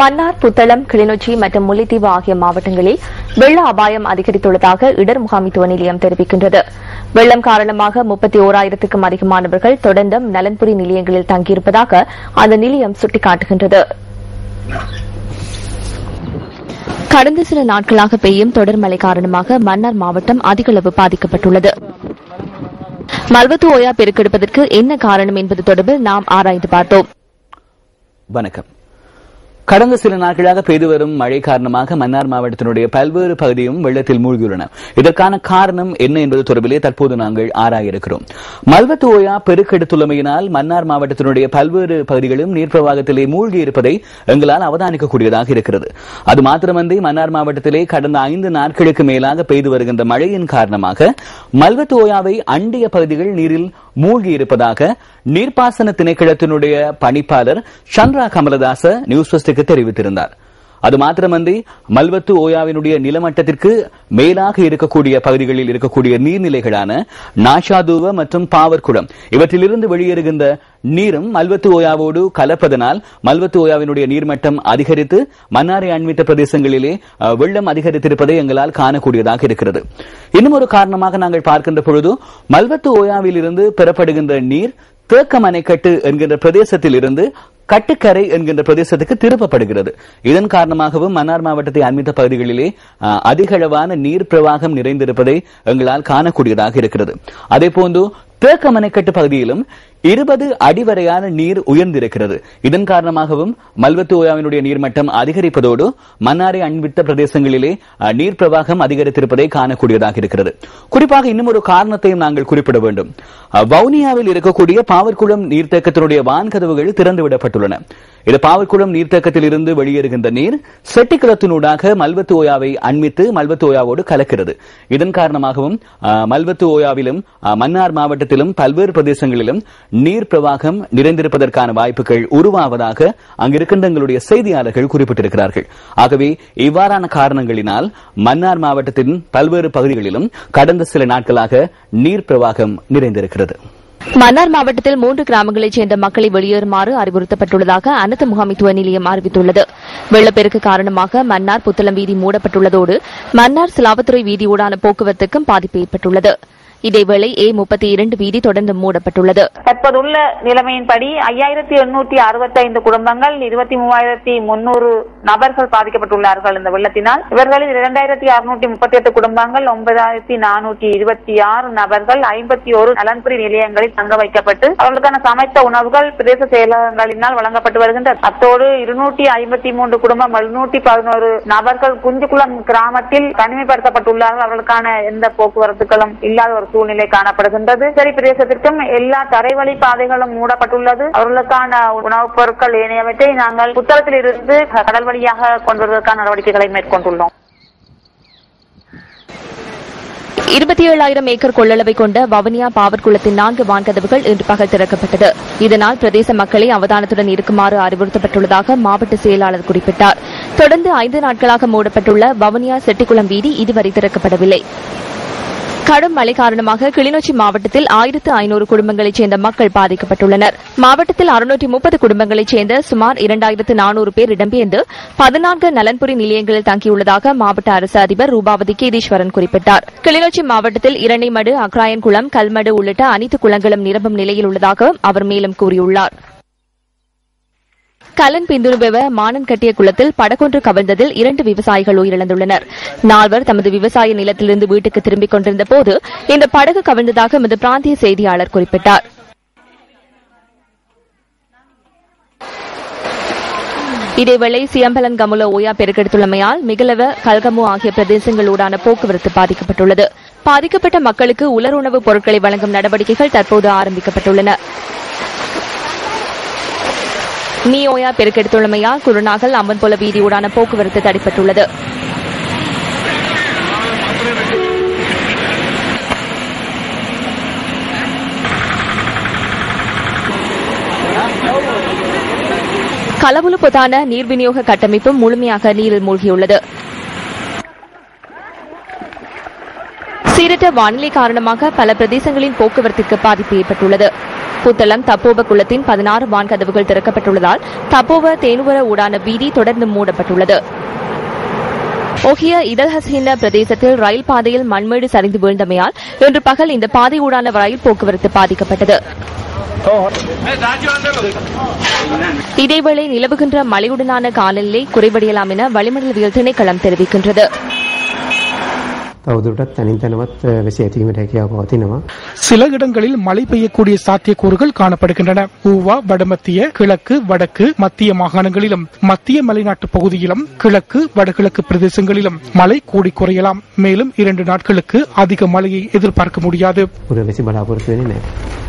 மன்னார் புத்தளம் கிளிநொச்சி மற்றும் முல்லைத்தீவு ஆகிய மாவட்டங்களில் வெள்ள அபாயம் அதிகரித்துள்ளதாக இடர் முகாமித்துவ நிலையம் தெரிவிக்கின்றது. வெள்ளம் காரணமாக முப்பத்தி ஓராயிரத்துக்கும் அதிகமானவர்கள் தொடர்ந்தும் நலன்புரி நிலையங்களில் தங்கியிருப்பதாக அந்த நிலையம் சுட்டிக்காட்டுகின்றது. கடந்த சில நாட்களாக பெய்யும் தொடர் மழை காரணமாக மன்னார் மாவட்டம் அதிகளவு பாதிக்கப்பட்டுள்ளது. மல்வத்து ஓயா பெருக்கெடுப்பதற்கு என்ன காரணம் என்பது தொடர்பில் நாம் ஆராய்ந்து பார்த்தோம். வணக்கம். கடந்த சில நாட்களாக பெய்து வரும் மழை காரணமாக மன்னார் மாவட்டத்தினுடைய பல்வேறு பகுதியும் வெள்ளத்தில் மூழ்கியுள்ளன. இதற்கான காரணம் என்ன என்பது தொடர்பிலே தற்போது நாங்கள் ஆராய இருக்கிறோம் மல்வத்து ஓயா பெருக்கெடுத்துள்ளமையினால் மன்னார் மாவட்டத்தினுடைய பல்வேறு பகுதிகளும் நீர் பிரவாகத்திலே மூழ்கி இருப்பதை எங்களால் அவதானிக்கக்கூடியதாக இருக்கிறது. அது மாத்திரமன்றி மன்னார் மாவட்டத்திலே கடந்த ஐந்து நாட்களுக்கு மேலாக பெய்து வருகின்ற மழையின் காரணமாக மல்வத்து ஓயாவை அண்டிய பகுதிகள் நீரில் மூழ்கி இருப்பதாக நீர்ப்பாசன திணைக்களத்தினுடைய பணிப்பாளர் சந்திரா கமலதாச நியூஸ் தெரிவித்திருந்தார். அது மாத்திரமன்றி மல்வத்து ஓயாவினுடைய நிலமட்டத்திற்கு மேலாக இருக்கக்கூடிய பகுதிகளில் இருக்கக்கூடிய நீர்நிலைகளான நாஷாதூவ மற்றும் பாவர்குளம் இவற்றிலிருந்து வெளியேறுகின்ற நீரும் மல்வத்து ஓயாவோடு கலப்பதனால் மல்வத்து ஓயாவினுடைய நீர்மட்டம் அதிகரித்து மன்னாரை அண்மித்த பிரதேசங்களிலே வெள்ளம் அதிகரித்திருப்பதை எங்களால் காணக்கூடியதாக இருக்கிறது. இன்னும் ஒரு காரணமாக நாங்கள் பார்க்கின்ற பொழுது மல்வத்து ஓயாவில் இருந்து பெறப்படுகின்ற நீர் தேக்கம் அணைக்கட்டு என்கின்ற பிரதேசத்தில் இருந்து கட்டுக்கரை என்கின்ற பிரதேசத்துக்கு திருப்பப்படுகிறது. இதன் காரணமாகவும் மன்னார் மாவட்டத்தை அண்மித்த பகுதிகளிலே அதிகளவான நீர் பிரவாகம் நிறைந்திருப்பதை எங்களால் காணக்கூடியதாக இருக்கிறது. அதே தேக்கமனைக்கட்டு பகுதியிலும் இருபது அடி வரையான நீர் உயர்ந்திருக்கிறது. இதன் காரணமாகவும் மல்வத்துவாவினுடைய நீர்மட்டம் அதிகரிப்பதோடு மன்னாரை அண்மித்த பிரதேசங்களிலே நீர் பிரவாகம் அதிகரித்திருப்பதை காணக்கூடியதாக இருக்கிறது. குறிப்பாக இன்னும் ஒரு காரணத்தையும் நாங்கள் குறிப்பிட வேண்டும். வவுனியாவில் இருக்கக்கூடிய பாவர்குளம் நீர்த்தேக்கத்தினுடைய வான்கதவுகள் திறந்துவிடப்பட்டுள்ளன. இது பாவர்குளம் நீர்த்தேக்கத்தில் இருந்து வெளியேறுகின்ற நீர் செட்டிக்குளத்தினூடாக மல்வத்து ஓயாவை அண்மித்து மல்வத்து ஓயாவோடு கலக்கிறது. இதன் காரணமாகவும் மல்வத்து ஓயாவிலும் மன்னார் மாவட்டத்திலும் பல்வேறு பிரதேசங்களிலும் நீர் பிரவாகம் நிறைந்திருப்பதற்கான வாய்ப்புகள் உருவாவதாக அங்கிருக்கின்ற எங்களுடைய செய்தியாளர்கள் குறிப்பிட்டிருக்கிறார்கள். ஆகவே இவ்வாறான காரணங்களினால் மன்னார் மாவட்டத்தின் பல்வேறு பகுதிகளிலும் கடந்த சில நாட்களாக நீர் பிரவாகம் நிறைந்திருக்கிறது. மன்னார் மாவட்டத்தில் மூன்று கிராமங்களைச் சேர்ந்த மக்களை வெளியேறுமாறு அறிவுறுத்தப்பட்டுள்ளதாக அனைத்து முகாமைத்துவ நிலையம் அறிவித்துள்ளது. வெள்ளப்பெருக்கு காரணமாக மன்னார் புத்தளம் வீதி மூடப்பட்டுள்ளதோடு மன்னார் சிலாவத்துறை வீதியூடான போக்குவரத்துக்கும் பாதிப்பு ஏற்பட்டுள்ளது. இதேவேளை ஏ முப்பத்தி இரண்டு வீதி தொடர்ந்து மூடப்பட்டுள்ளது. தற்போதுள்ள நிலைமையின்படி ஐயாயிரத்தி எண்ணூத்தி அறுபத்தி ஐந்து குடும்பங்கள் இருபத்தி மூவாயிரத்தி முன்னூறு நபர்கள் பாதிக்கப்பட்டுள்ளார்கள் இந்த வெள்ளத்தினால். இவர்களில் இரண்டாயிரத்தி அறுநூற்றி முப்பத்தி எட்டு குடும்பங்கள் ஒன்பதாயிரத்தி நானூற்றி இருபத்தி ஆறு நபர்கள் ஐம்பத்தி ஒரு நலன்புரி நிலையங்களில் தங்க வைக்கப்பட்டு அவர்களுக்கான சமைத்த உணவுகள் பிரதேச செயலகங்களினால் வழங்கப்பட்டு வருகின்றது அத்தோடு இருநூற்றி ஐம்பத்தி மூன்று குடும்பம் எழுநூற்றி பதினோரு நபர்கள் குஞ்சுக்குளம் கிராமத்தில் தனிமைப்படுத்தப்பட்டுள்ளார்கள். அவர்களுக்கான எந்த போக்குவரத்துகளும் இல்லாத ஒரு சூழ்நிலை காணப்படுகின்றது. சரி பிரதேசத்திற்கும் எல்லா தரைவழி பாதைகளும் மூடப்பட்டுள்ளது. அவர்களுக்கான உணவுப் பொருட்கள் ஏனையவற்றை நாங்கள் புத்தகத்தில் இருந்து கடல் வழியாக கொண்டு வருவதற்கான நடவடிக்கைகளை மேற்கொண்டுள்ளோம். இருபத்தி ஏழாயிரம் ஏக்கர் கொள்ளளவை கொண்ட வவுனியா பாவற்குளத்தின் நான்கு வான்கதவுகள் இன்று பகல் திறக்கப்பட்டது. இதனால் பிரதேச மக்களை அவதானத்துடன் இருக்குமாறு அறிவுறுத்தப்பட்டுள்ளதாக மாவட்ட செயலாளர் குறிப்பிட்டார். தொடர்ந்து ஐந்து நாட்களாக மூடப்பட்டுள்ள வவனியா செட்டிக்குளம் வீதி இதுவரை திறக்கப்படவில்லை. கடும் மழை காரணமாக கிளிநொச்சி மாவட்டத்தில் ஆயிரத்து ஐநூறு குடும்பங்களைச் சேர்ந்த மக்கள் பாதிக்கப்பட்டுள்ளனர். மாவட்டத்தில் அறுநூற்றி முப்பது குடும்பங்களைச் சேர்ந்த சுமார் இரண்டாயிரத்து நானூறு பேர் இடம்பெயர்ந்து பதினான்கு நலன்புரி நிலையங்களில் தங்கியுள்ளதாக மாவட்ட அரசு அதிபர் ரூபாவதி கேதீஸ்வரன் குறிப்பிட்டார். கிளிநொச்சி மாவட்டத்தில் இரணைமடு அக்ராயன்குளம் கல்மடு உள்ளிட்ட அனைத்து குளங்களும் நிரம்பும் நிலையில் உள்ளதாக அவர் மேலும் கூறியுள்ளார். கலன் பிந்துருபவ மானன் கட்டிய குளத்தில் படகொன்று கவிழ்ந்ததில் இரண்டு விவசாயிகள் உயிரிழந்துள்ளனர். நால்வர் தமது விவசாய நிலத்திலிருந்து வீட்டுக்கு திரும்பிக் கொண்டிருந்த போது இந்த படகு கவிழ்ந்ததாக எமது பிராந்திய செய்தியாளர் குறிப்பிட்டார். இதேவேளை சியம்பலன் கமுல ஓயா பெருக்கெடுத்துள்ளமையால் மிகலவ கல்கமு ஆகிய பிரதேசங்களூடான போக்குவரத்து பாதிக்கப்பட்டுள்ளது. பாதிக்கப்பட்ட மக்களுக்கு உலர் உணவுப் பொருட்களை வழங்கும் நடவடிக்கைகள் தற்போது ஆரம்பிக்கப்பட்டுள்ளன. நீயோயா பெருக்கெடுத்துள்ளமையால் குருநாகல் அம்பன்பொல வீதியூடான போக்குவரத்து தடைப்பட்டுள்ளது. கலவுலு பொதான நீர் விநியோக கட்டமைப்பு முழுமையாக நீரில் மூழ்கியுள்ளது. சீரற்ற வானிலை காரணமாக பல பிரதேசங்களின் போக்குவரத்திற்கு பாதிப்பு ஏற்பட்டுள்ளது. புத்தளம் தப்போவ குளத்தின் பதினாறு வான்கதவுகள் திறக்கப்பட்டுள்ளதால் தப்போவ தேனுவர ஊடான வீதி தொடர்ந்து மூடப்பட்டுள்ளது. ஒஹிய இதழ்ஹசீன பிரதேசத்தில் ரயில் பாதையில் மண்மேடு சரிந்து வீழ்ந்தமையால் இன்று பகல் இந்த பாதையூடான ரயில் போக்குவரத்து பாதிக்கப்பட்டது. இதேவேளை நிலவுகின்ற மழையுடனான காலநிலை குறைவடையலாம் என வளிமண்டலவியல் திணைக்களம் தெரிவிக்கின்றது. තවදුරටත් තනින් තැනවත් අ, වැසි ඇතිවීමට හැකියාව පවතිනවා. சில இடங்களில் மழை பெய்யக்கூடிய சாத்தியக்கூறுகள் காணப்படுகின்றன ஊவா வடமத்திய கிழக்கு வடக்கு மத்திய மாகாணங்களிலும் மத்திய மலைநாட்டு பகுதியிலும் கிழக்கு வடகிழக்கு பிரதேசங்களிலும் மழை கூடி குறையலாம் மேலும் இரண்டு நாட்களுக்கு அதிக மழையை எதிர்பார்க்க முடியாது පුර වැසි බලාපොරොත්තු වෙන්නේ නැහැ.